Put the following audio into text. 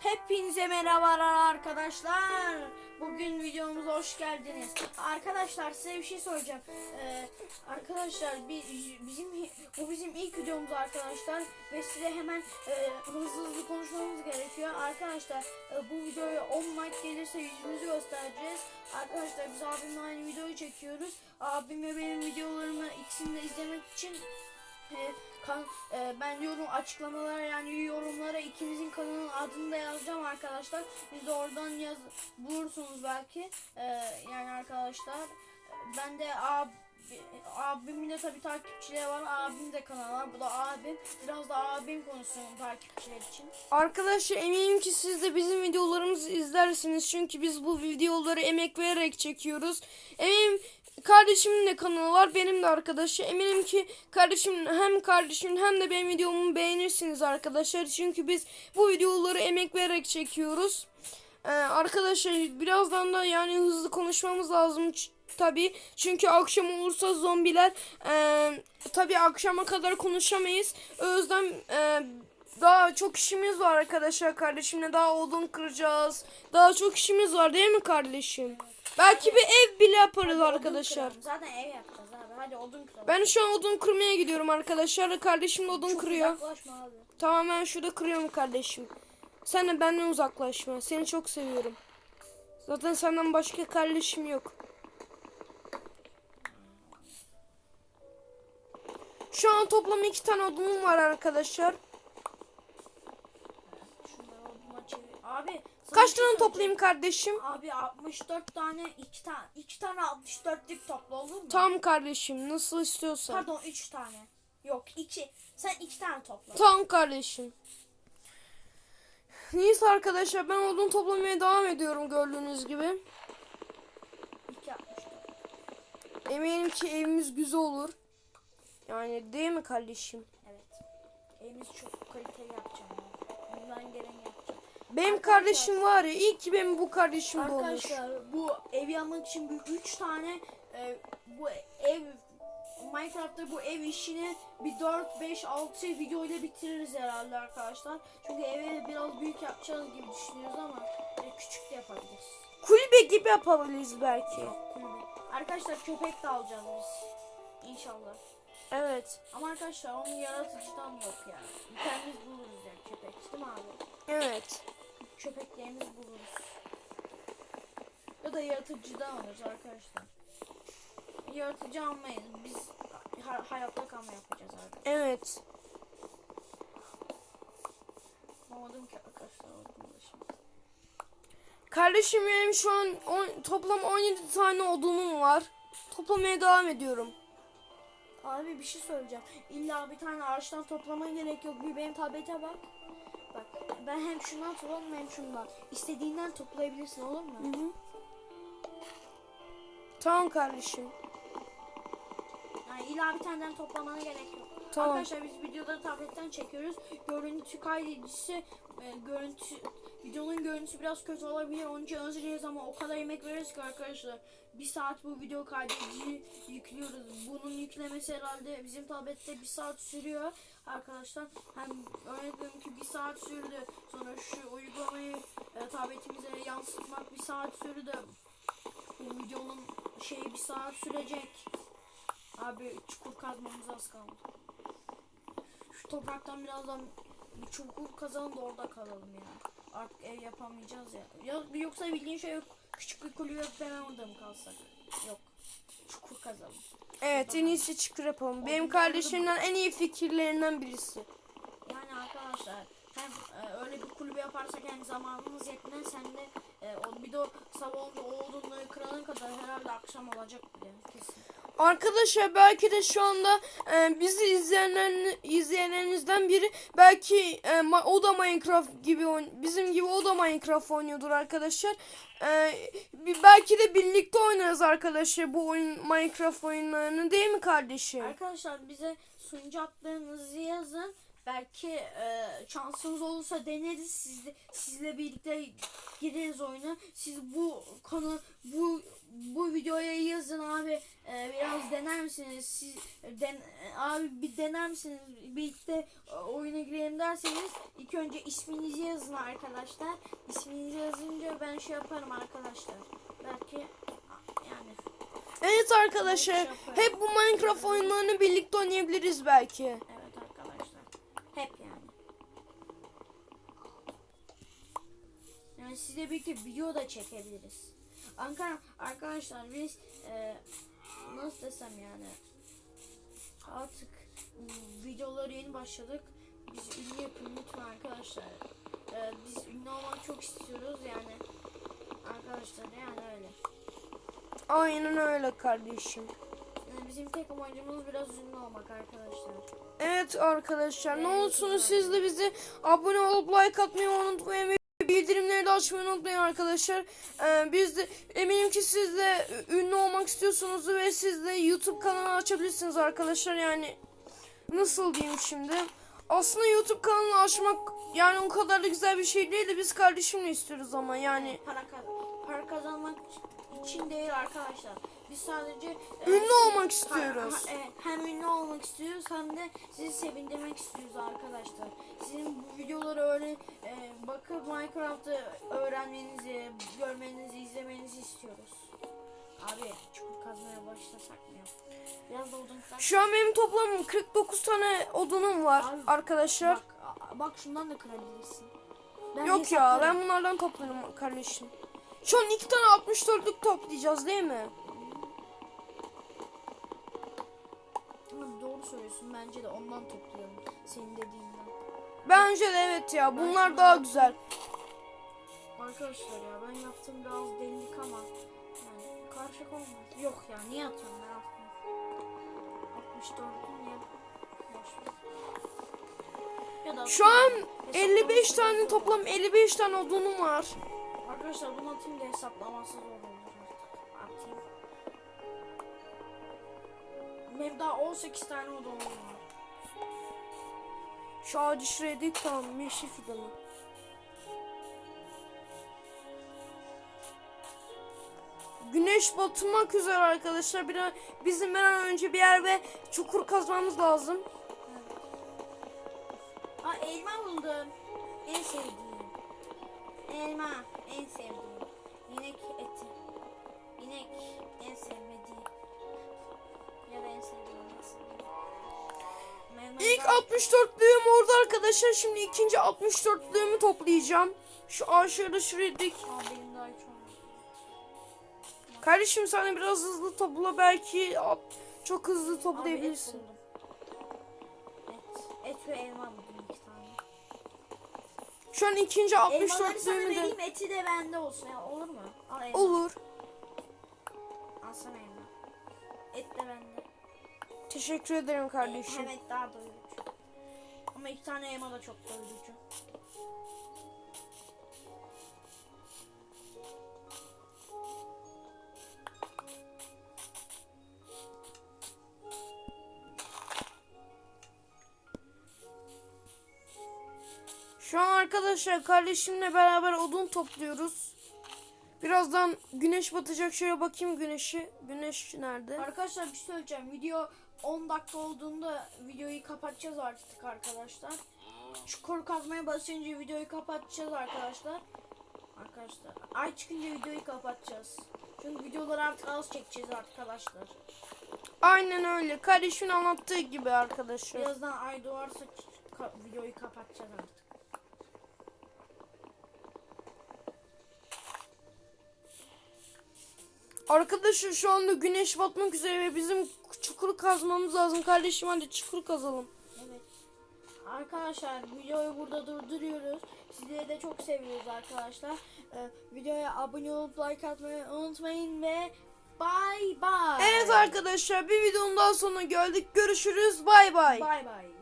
Hepinize merhabalar arkadaşlar. Bugün videomuza hoş geldiniz. Arkadaşlar size bir şey soracağım. Ee, arkadaşlar bi- bizim bu bizim ilk videomuz arkadaşlar ve size hemen e, hızlı hızlı konuşmamız gerekiyor. Arkadaşlar e, bu videoya 10 like gelirse yüzümüzü göstereceğiz. Arkadaşlar biz abimle aynı videoyu çekiyoruz. Abim ve benim videolarımı ikisini de izlemek için e, kan, e, ben yorum açıklamalara yani yorumlara ikimizin kanalının adını da yazacağım arkadaşlar. Siz de oradan yaz bulursunuz belki. E, yani arkadaşlar ben de abi abimin de tabii takipçileri var. Abim de kanal var. Bu da abim. Biraz da abim konuşsun takipçiler için. Arkadaşlar eminim ki siz de bizim videolarımızı izlersiniz. Çünkü biz bu videoları emek vererek çekiyoruz. Eminim kardeşimin de kanalı var. Benim de arkadaşı. Eminim ki kardeşim hem kardeşim hem de benim videomu beğenirsiniz arkadaşlar. Çünkü biz bu videoları emek vererek çekiyoruz. Ee, arkadaşlar birazdan da yani hızlı konuşmamız lazım tabi çünkü akşam olursa zombiler e, tabi akşama kadar konuşamayız o yüzden e, daha çok işimiz var arkadaşlar kardeşimle daha odun kıracağız daha çok işimiz var değil mi kardeşim belki bir ev bile yaparız Hadi odun arkadaşlar kıralım. Zaten ev yapacağız abi. Hadi odun kıralım. ben şu an odun kırmaya gidiyorum arkadaşlar kardeşim de odun Çok kırıyor uzaklaşma abi. Tamam ben şurada kırıyorum kardeşim. Sen de benden uzaklaşma. Seni çok seviyorum. Zaten senden başka kardeşim yok. Şu an toplam iki tane odunum var arkadaşlar. Şunları oduma çevir. Abi Kaç tane toplayayım kardeşim? Abi 64 tane 2 tane 2 tane 64'lük topla olur mu? Tamam kardeşim nasıl istiyorsan. Pardon 3 tane. Yok 2. Sen 2 tane topla. Tamam kardeşim. Neyse arkadaşlar ben odun toplamaya devam ediyorum gördüğünüz gibi. 2 64. Eminim ki evimiz güzel olur. Yani değil mi kardeşim? Evet. Evimiz çok kaliteli yapacağım. ya. Bundan yapacağım. Benim Arkadaşlar- kardeşim var ya iyi ki benim bu kardeşim de olmuş. Arkadaşlar bu ev yapmak için bir 3 tane e, bu ev Minecraft'ta bu ev işini bir 4 5 6 video ile bitiririz herhalde arkadaşlar. Çünkü evi biraz büyük yapacağız gibi düşünüyoruz ama e, küçük de yapabiliriz. Kulübe gibi yapabiliriz belki. Arkadaşlar köpek de alacağız biz. İnşallah. Evet. Ama arkadaşlar onun yaratıcıdan yok ya. Kendimiz buluruz yani köpek değil mi abi? Evet. Köpeklerimiz buluruz. Ya da yaratıcıdan alırız arkadaşlar. Yaratıcı almayız. Biz ha- hayatta kalma yapacağız abi. Evet. Anladım ki arkadaşlar şimdi. Kardeşim benim şu an on- toplam 17 tane odunum var. Toplamaya devam ediyorum. Abi bir şey söyleyeceğim. İlla bir tane ağaçtan toplamaya gerek yok. Bir benim tablete bak. Bak ben hem şundan toplarım hem şundan. İstediğinden toplayabilirsin olur mu? Hı hı. Tamam kardeşim. Yani illa bir taneden toplamana gerek yok. Tamam. Arkadaşlar biz videoları tabletten çekiyoruz. Görüntü kaydedicisi e, görüntü videonun görüntüsü biraz kötü olabilir. Onun için özür dileriz ama o kadar emek veriyoruz ki arkadaşlar. Bir saat bu video kaydediciyi yüklüyoruz. Bunun yüklemesi herhalde bizim tablette bir saat sürüyor arkadaşlar. Hem veriyorum ki bir saat sürdü. Sonra şu uygulamayı e, tabletimize yansıtmak bir saat sürdü. Bu videonun şeyi bir saat sürecek. Abi çukur kazmamız az kaldı. Şu topraktan birazdan bir çukur kazalım da orada kalalım ya. Artık ev yapamayacağız ya. ya yoksa bildiğin şey yok. Küçük bir kulübe hemen orada mı kalsak? Yok. Çukur kazalım. Evet en iyisi çıkır yapalım. Benim kardeşimden en iyi fikirlerinden birisi. Yani arkadaşlar hem e, öyle bir kulübe yaparsak hem zamanımız yetmez hem de e, o, bir de o sabah olunca o odunları kırana kadar herhalde akşam olacak bile kesin. Arkadaşlar belki de şu anda e, bizi izleyenler, izleyenlerinizden biri belki e, o da Minecraft gibi bizim gibi o da Minecraft oynuyordur arkadaşlar. E, belki de birlikte oynarız arkadaşlar bu oyun Minecraft oyunlarını değil mi kardeşim? Arkadaşlar bize sunucu yazın. Belki e, şansımız olursa deneriz. Sizle, sizle birlikte gireriz oyuna. Siz bu konu bu bu videoya yazın abi. E, biraz dener misiniz? Siz den, e, abi bir dener misiniz? Birlikte e, oyuna girelim derseniz ilk önce isminizi yazın arkadaşlar. İsminizi yazınca ben şey yaparım arkadaşlar. Belki yani. Evet arkadaşlar hep bu Minecraft oyunlarını birlikte oynayabiliriz belki. evet arkadaşlar. Hep yani. Yani sizle birlikte video da çekebiliriz Ankara arkadaşlar biz e, nasıl desem yani artık videoları yeni başladık. Biz ünlü yapın lütfen arkadaşlar. E, biz ünlü olmak çok istiyoruz yani. Arkadaşlar yani öyle. Aynen öyle kardeşim. Yani bizim tek amacımız biraz ünlü olmak arkadaşlar. Evet arkadaşlar ne olursunuz siz de bize abone olup like atmayı unutmayın bildirimleri de açmayı unutmayın arkadaşlar. Ee, biz de eminim ki siz de ünlü olmak istiyorsunuz ve siz de YouTube kanalı açabilirsiniz arkadaşlar yani nasıl diyeyim şimdi. Aslında YouTube kanalı açmak yani o kadar da güzel bir şey değil de biz kardeşimle istiyoruz ama yani para, kaz- para kazanmak için değil arkadaşlar. Biz sadece e, Ünlü siz- olmak istiyoruz. Ha- evet, hem ünlü olmak istiyoruz hem de sizi sevindirmek istiyoruz arkadaşlar. Sizin bu videoları öyle e, bakıp Minecraft'ı öğrenmenizi, görmenizi, izlemenizi istiyoruz. Abi çukur kazmaya başlasak mı ya? Biraz da odun kaz. şu an benim toplam 49 tane odunum var Abi, arkadaşlar. Bak, bak şundan da kırabilirsin. Ben Yok ya ben bunlardan topladım kardeşim. Şu an iki tane 64'lük toplayacağız değil mi? Söylüyorsun bence de ondan toplayalım senin dediğinden. Bence de evet ya bunlar daha güzel. Arkadaşlar ya ben yaptım biraz delilik ama yani karışık olmaz. Yok ya niye atıyorum ben atmıyorum. 64'ü niye Şu an atayım. 55 Hesaplaması tane toplam 55 tane odunum var. Arkadaşlar bunu atayım da hesaplaması zor olur. Atayım. Daha 18 tane odamım var. Şu ağacı şuraya dik tamam meşe fidanı. Güneş batmak üzere arkadaşlar. Bir an- bizim bir an önce bir yer ve çukur kazmamız lazım. Aa elma buldum. En sevdiğim. Elma en sevdiğim. İnek eti. İnek en sevdiğim İlk daha- 64'lüğüm orada arkadaşlar. Şimdi ikinci 64'lüğümü toplayacağım. Şu hiç olmadı. Kardeşim sen biraz hızlı topla belki çok hızlı toplayabilirsin. Et. Et ve elma buldum iki tane. Şu an ikinci Elmaları sana 64'lüğümü de vereyim eti de bende olsun ya olur mu? Al elma. olur. Al sana elma. Teşekkür ederim kardeşim. Hem et daha doyurucu. Ama iki tane elma da çok doyurucu. Şu an arkadaşlar kardeşimle beraber odun topluyoruz. Birazdan güneş batacak. Şöyle bakayım güneşi. Güneş nerede? Arkadaşlar bir şey söyleyeceğim. Video 10 dakika olduğunda videoyu kapatacağız artık arkadaşlar. Çukur kazmaya basınca videoyu kapatacağız arkadaşlar. Arkadaşlar ay çıkınca videoyu kapatacağız. Çünkü videoları artık az çekeceğiz arkadaşlar. Aynen öyle. Kardeşimin anlattığı gibi arkadaşlar. Birazdan ay doğarsa videoyu kapatacağız artık. Arkadaşlar şu anda güneş batmak üzere ve bizim çukuru kazmamız lazım. Kardeşim hadi çukur kazalım. Evet. Arkadaşlar videoyu burada durduruyoruz. Sizleri de çok seviyoruz arkadaşlar. Ee, videoya abone olup like atmayı unutmayın ve bye bye. Evet arkadaşlar bir videonun daha sonuna geldik. Görüşürüz. Bay bay. Bye bye.